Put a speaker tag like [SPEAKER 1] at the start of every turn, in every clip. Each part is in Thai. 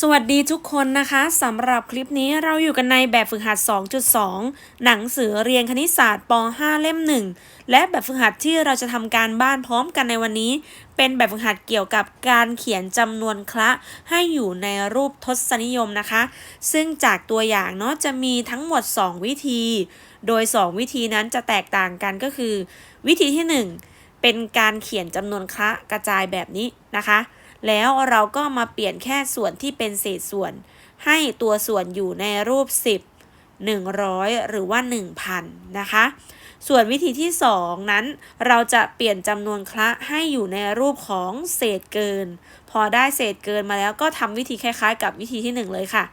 [SPEAKER 1] สวัสดีทุกคนนะคะสำหรับคลิปนี้เราอยู่กันในแบบฝึกหัด 2.2 หนังสือเรียนคณิตศาสตร์ป .5 เล่ม 1 และแบบฝึกหัดที่เราจะทำการบ้านพร้อมกันในวันนี้ เป็นแบบฝึกหัดเกี่ยวกับการเขียนจำนวนคละให้อยู่ในรูปทศนิยมนะคะ ซึ่งจากตัวอย่างเนาะจะมีทั้งหมด 2 วิธี โดย 2 วิธีนั้นจะแตกต่างกันก็คือ วิธีที่ 1 เป็นการเขียนจำนวนคละกระจายแบบนี้นะคะ แล้วเราก็มาเปลี่ยนแค่ส่วนที่เป็นเศษส่วน ให้ตัวส่วนอยู่ในรูป 10 100 หรือว่า 1,000 นะคะ ส่วนวิธีที่ 2 นั้น เราจะเปลี่ยนจำนวนคละให้อยู่ในรูปของเศษเกิน พอได้เศษเกินมาแล้วก็ทำวิธีคล้ายๆ กับวิธีที่ 1 เลยค่ะ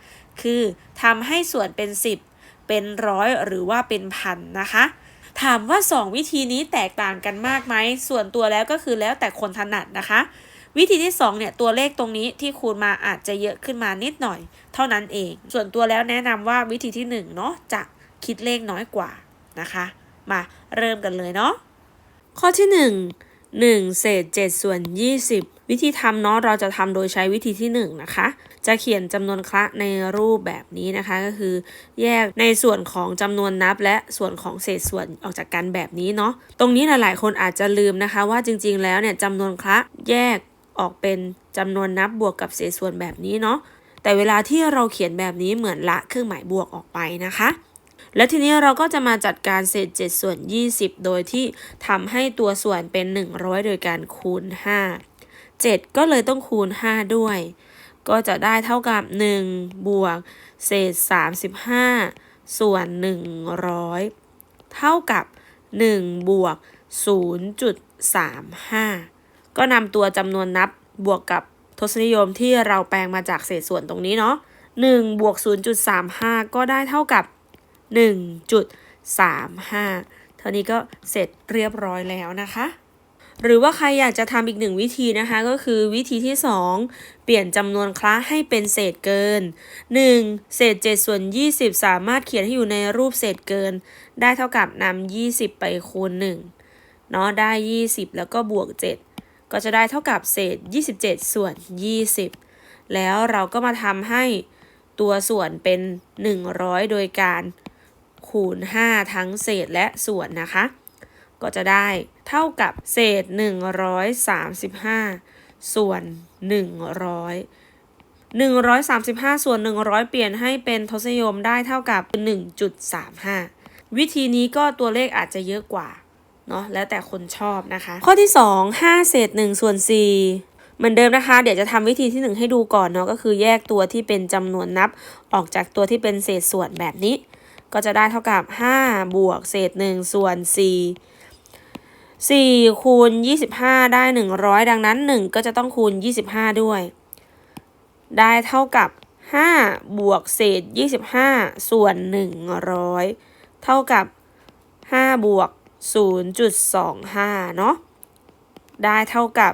[SPEAKER 1] คือทำให้ส่วนเป็น 10 เป็นร้อยหรือว่าเป็นพันนะคะถามว่า 2 วิธีนี้แตกต่างกันมากไหม ส่วนตัวแล้วก็คือแล้วแต่คนถนัดนะคะ วิธีที่ 2 เนี่ย ตัวเลขตรงนี้ที่คูณมาอาจจะเยอะขึ้นมานิดหน่อย เท่านั้นเอง ส่วนตัวแล้วแนะนำว่าวิธีที่ 1 เนาะจะคิดเลขน้อยกว่านะคะ มาเริ่มกันเลยเนาะข้อที่ 1 1เศษ7ส่วน 20 วิธีทำเนาะเราจะทำโดยใช้วิธีที่ 1 นะคะ จะเขียนจำนวนคละในรูปแบบนี้นะคะก็คือ แยกในส่วนของจำนวนนับ และส่วนของเศษส่วนออกจากกันแบบนี้เนาะตรงนี้หลายๆ คนอาจจะลืมนะคะว่าจริงๆแล้วเนี่ยจำนวนคละแยก ออกเป็นจำนวนนับบวกกับเศษส่วนแบบนี้เนาะแต่เวลาที่เราเขียนแบบนี้เหมือนละเครื่องหมายบวกออกไปนะคะ และทีนี้เราก็จะมาจัดการเศษ 7 ส่วน 20 โดยที่ทำให้ตัวส่วนเป็น 100 โดยการคูณ 5 7 ก็เลยต้องคูณ 5 ด้วย ก็จะได้เท่ากับ 1 บวก เศษ 35 ส่วน 100 เท่ากับ 1 บวก 0.35 ก็นำตัวจำนวนนับบวกกับทศนิยมที่เราแปลงมาจากเศษส่วนตรงนี้เนาะ1บวก0.35 ก็ได้เท่ากับ 1.35 เท่านี้ก็เสร็จเรียบร้อยแล้วนะคะ หรือว่าใครอยากจะทำอีกหนึ่งวิธีนะคะ ก็คือวิธีที่ 2 เปลี่ยนจำนวนคละให้เป็นเศษเกิน 1. เศษ7ส่วน 20 สามารถเขียนให้อยู่ในรูปเศษเกิน ได้เท่ากับนำ20 ไปคูณ1เนาะได้ 20 แล้วก็บวก 7 ก็จะได้เท่ากับเศษ 27 ส่วน 20 แล้วเราก็มาทำให้ตัวส่วนเป็น 100 โดยการคูณ 5 ทั้งเศษและส่วนนะคะ ก็จะได้เท่ากับเศษ 135 ส่วน 100 135 ส่วน 100 เปลี่ยนให้เป็นทศนิยมได้เท่ากับ 1.35 วิธีนี้ก็ตัวเลขอาจจะเยอะกว่า เนาะแล้วแต่คนชอบนะคะ ข้อที่ 2 5 เศษ1ส่วน4เหมือนเดิมนะคะ เดี๋ยวจะทำวิธีที่ 1 ให้ดูก่อนเนาะก็คือแยกตัวที่เป็นจำนวนนับออกจากตัวที่เป็นเศษส่วนแบบนี้ ก็จะได้เท่ากับ 5 บวกเศษ 1 ส่วน 4 4 คูณ 25 ได้ 100 ดังนั้น 1 ก็จะต้องคูณ 25 ด้วย ได้เท่ากับ 5 บวกเศษ 25 ส่วน 100 เท่ากับ 5 บวก 0.25 เนาะ ได้เท่ากับ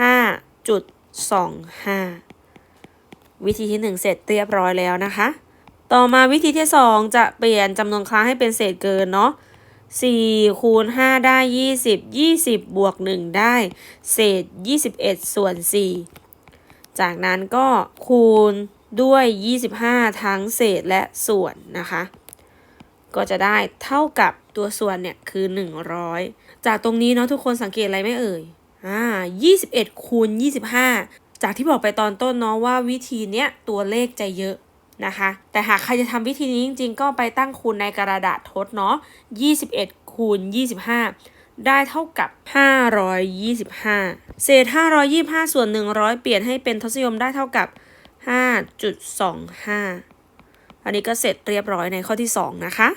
[SPEAKER 1] 5.25 วิธีที่ 1 เสร็จเรียบร้อยแล้วนะคะ ต่อมาวิธีที่ 2 จะเปลี่ยนจำนวนครั้งให้เป็นเศษเกินเนาะ4คูณ5ได้ 20 20 บวก 1 ได้ เศษ 21 ส่วน 4 จากนั้นก็คูณด้วย 25 ทั้งเศษและส่วนนะคะ ก็จะได้เท่ากับตัวส่วนเนี่ยคือ 100 จากตรงนี้เนาะทุกคนสังเกตอะไรไหมเอ่ยอ่า21คูณ25 จากที่บอกไปตอนต้นเนาะว่าวิธีเนี้ยตัวเลขจะเยอะนะคะ แต่หากใครจะทำวิธีนี้จริง ๆ ก็ไปตั้งคูณในกระดาษทดเนาะ21คูณ25 ได้เท่ากับ 525 เศษ 525 ส่วน 100 เปลี่ยนให้เป็นทศนิยมได้เท่ากับ 5.25 อันนี้ก็เสร็จเรียบร้อยในข้อที่ 2 นะคะ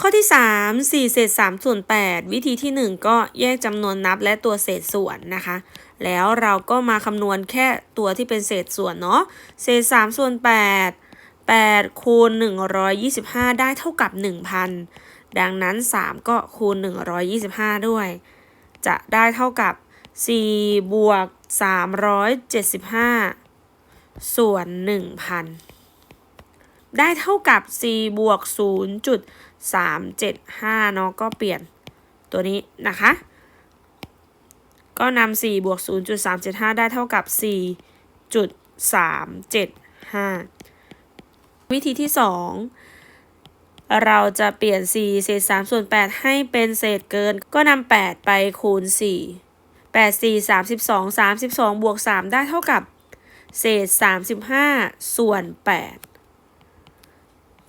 [SPEAKER 1] ข้อที่ 3 4เศษ3ส่วน8วิธีที่ 1 ก็แยกจำนวนนับและตัวเศษส่วนนะคะ แล้วเราก็มาคำนวณแค่ตัวที่เป็นเศษส่วนเนาะเศษ3ส่วน8 8คูณ125 ได้เท่ากับ 1,000 ดังนั้น 3 ก็คูณ 125 ด้วย จะได้เท่ากับ 4 บวก 375 ส่วน 1,000 ได้เท่ากับ 4 บวก 0.375 เนาะก็เปลี่ยนตัวนี้นะคะ ก็นำ4บวก 0.375 ได้เท่ากับ 4.375 วิธีที่ 2 เราจะเปลี่ยน 4 เศษ 3 ส่วน 8 ให้เป็นเศษเกิน ก็นำ8 ไปคูณ 4 8 4 32 32 บวก 3 ได้เท่ากับ เศษ 35 ส่วน 8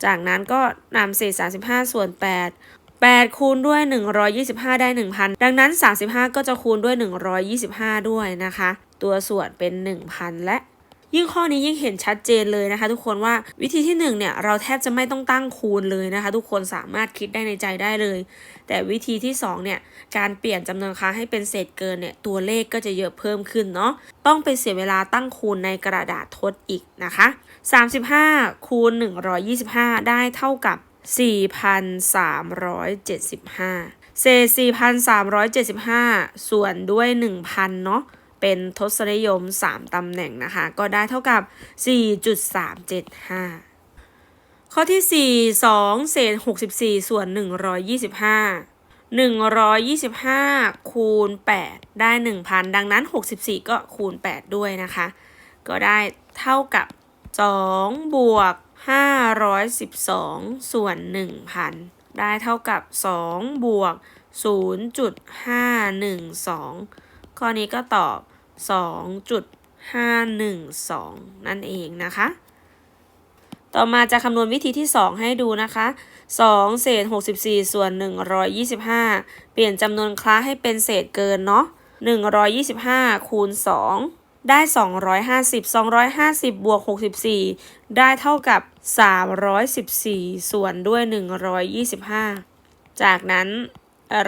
[SPEAKER 1] จากนั้นก็นำเศษ 35 ส่วน 8 8 คูณด้วย 125 ได้ 1,000 ดังนั้น 35 ก็จะคูณด้วย 125 ด้วยนะคะ ตัวส่วนเป็น 1,000 และ ยิ่งข้อนี้ยิ่งเห็นชัดเจนเลยนะคะ ทุกคนว่าวิธีที่1เนี่ยเราแทบจะไม่ต้องตั้งคูณเลยนะคะ ทุกคนสามารถคิดได้ในใจได้เลย แต่วิธีที่2เนี่ยการเปลี่ยนจำนวนค้างให้เป็นเศษเกินเนี่ยตัวเลขก็จะเยอะเพิ่มขึ้นเนาะต้องไปเสียเวลาตั้งคูณในกระดาษทดอีกนะคะ 35 คูณ 125 ได้เท่ากับ 4,375 เศษ 4,375 ส่วนด้วย 1,000 เนาะ เป็นทศนิยม 3ตำแหน่งนะคะ ก็ได้เท่ากับ 4.375 ข้อที่ 4 2 เศษ 64 ส่วน 125 125 คูณ 8 ได้ 1,000 ดังนั้น 64 ก็คูณ 8 ด้วยนะคะ ก็ได้เท่ากับ 2 บวก 512 ส่วน 1,000 ได้เท่ากับ 2 บวก 0.512 ข้อนี้ก็ตอบ 2.512 นั่นเองนะคะ ต่อมาจะคำนวณวิธีที่ 2 ให้ดูนะคะ 2 เศษ 64 ส่วน 125 เปลี่ยนจำนวนคลาให้เป็นเศษเกินเนาะ125 คูณ 2ได้ 250 250 บวก 64 ได้เท่ากับ 314 ส่วนด้วย 125 จากนั้น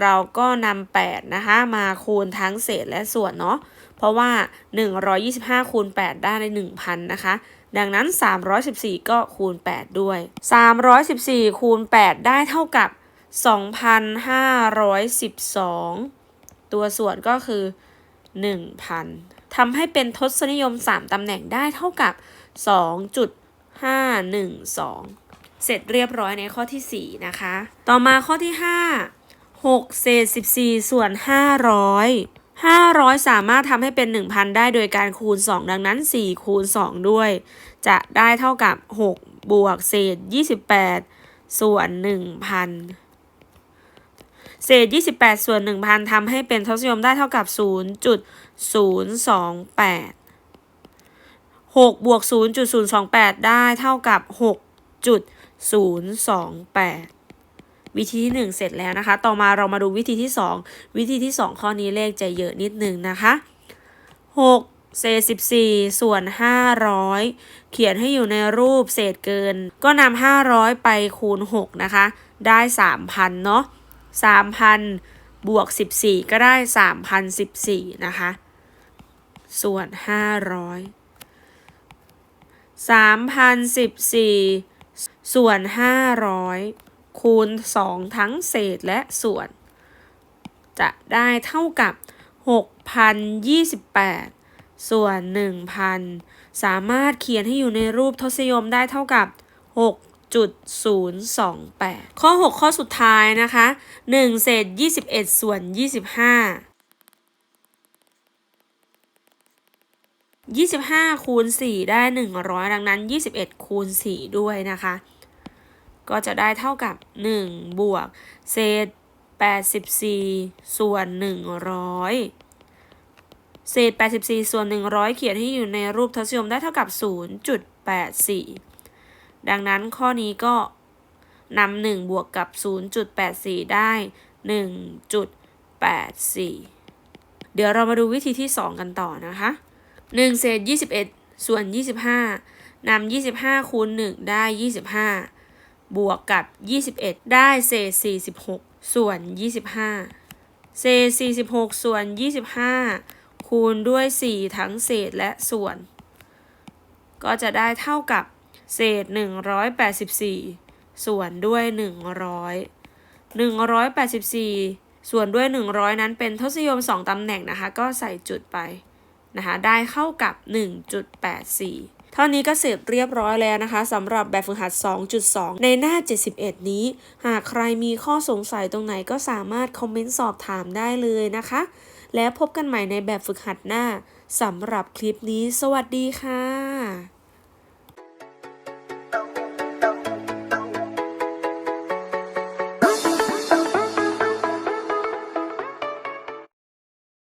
[SPEAKER 1] เราก็นำ8นะคะ มาคูณทั้งเศษและส่วนเนาะ เพราะว่า 125 คูณ 8 ได้ใน 1,000 นะคะ ดังนั้น 314 ก็คูณ 8 ด้วย 314 คูณ 8 ได้เท่ากับ 2,512 ตัวส่วนก็คือ 1,000 ทำให้เป็นทศนิยม 3 ตำแหน่งได้เท่ากับ 2.512 เสร็จเรียบร้อยในข้อที่ 4 นะคะ ต่อมาข้อที่ 5 6 เศษ 14 ส่วน 500 500 สามารถทำให้เป็น 1,000 ได้โดยการคูณ 2 ดังนั้น 4 คูณ 2 ด้วย จะได้เท่ากับ 6 บวกเศษ 28 ส่วน 1,000 เศษ 28 ส่วน 1,000ทำให้เป็นทศนิยมได้เท่ากับ 0.028 6บวก0.028 ได้เท่ากับ 6.028 วิธีที่ 1 เสร็จแล้วนะคะ ต่อมาเรามาดูวิธีที่ 2 วิธีที่ 2 ข้อนี้เลขจะเยอะนิดนึงนะคะ 6เศษ14 ส่วน 500 เขียนให้อยู่ในรูปเศษเกิน ก็นำ500 ไปคูณ 6 นะคะ ได้ 3,000 เนาะ3,000 บวก 14 ก็ได้ 3,014 นะคะ ส่วน 500 3,014 ส่วน 500 คูณ 2 ทั้งเศษและส่วน จะได้เท่ากับ 6,028 ส่วน 1,000 สามารถเขียนให้อยู่ในรูปทศนิยมได้เท่ากับ 6 0.028 ข้อ 6 ข้อสุดท้ายนะคะ 1 เศษ 21 ส่วน 25 25คูณ4ได้ 100 ดังนั้น 21คูณ4ด้วยนะคะ ก็จะได้เท่ากับ 1 บวก เศษ 84 ส่วน 100 เศษ 84 ส่วน 100 เขียนให้อยู่ในรูปทศนิยมได้เท่ากับ 0.84 ดังนั้นข้อนี้ก็นำหนึ่งบวกกับ 0.84 ได้ 1.84 เดี๋ยวเรามาดูวิธีที่ 2 กันต่อนะคะ 1 เศษ 21 ส่วน 25นำ25คูณ1ได้ 25 บวกกับ 21 ได้เศษ 46 ส่วน 25 เศษ 46 ส่วน 25 คูณด้วย 4 ทั้งเศษและส่วน ก็จะได้เท่ากับเศษ 184 ส่วนด้วย 100 184 ส่วนด้วย 100 นั้นเป็นทศนิยม 2ตำแหน่งนะคะ ก็ใส่จุดไปนะคะ ได้เข้ากับ 1.84 ทเท่านี้ก็เสร็จเรียบร้อยแล้วนะคะสำหรับแบบฝึกหัด 2.2 ในหน้า 71 นี้ หากใครมีข้อสงสัยตรงไหนก็สามารถคอมเมนต์สอบถามได้เลยนะคะ แล้วพบกันใหม่ในแบบฝึกหัดหน้าสำหรับคลิปนี้ สวัสดีค่ะ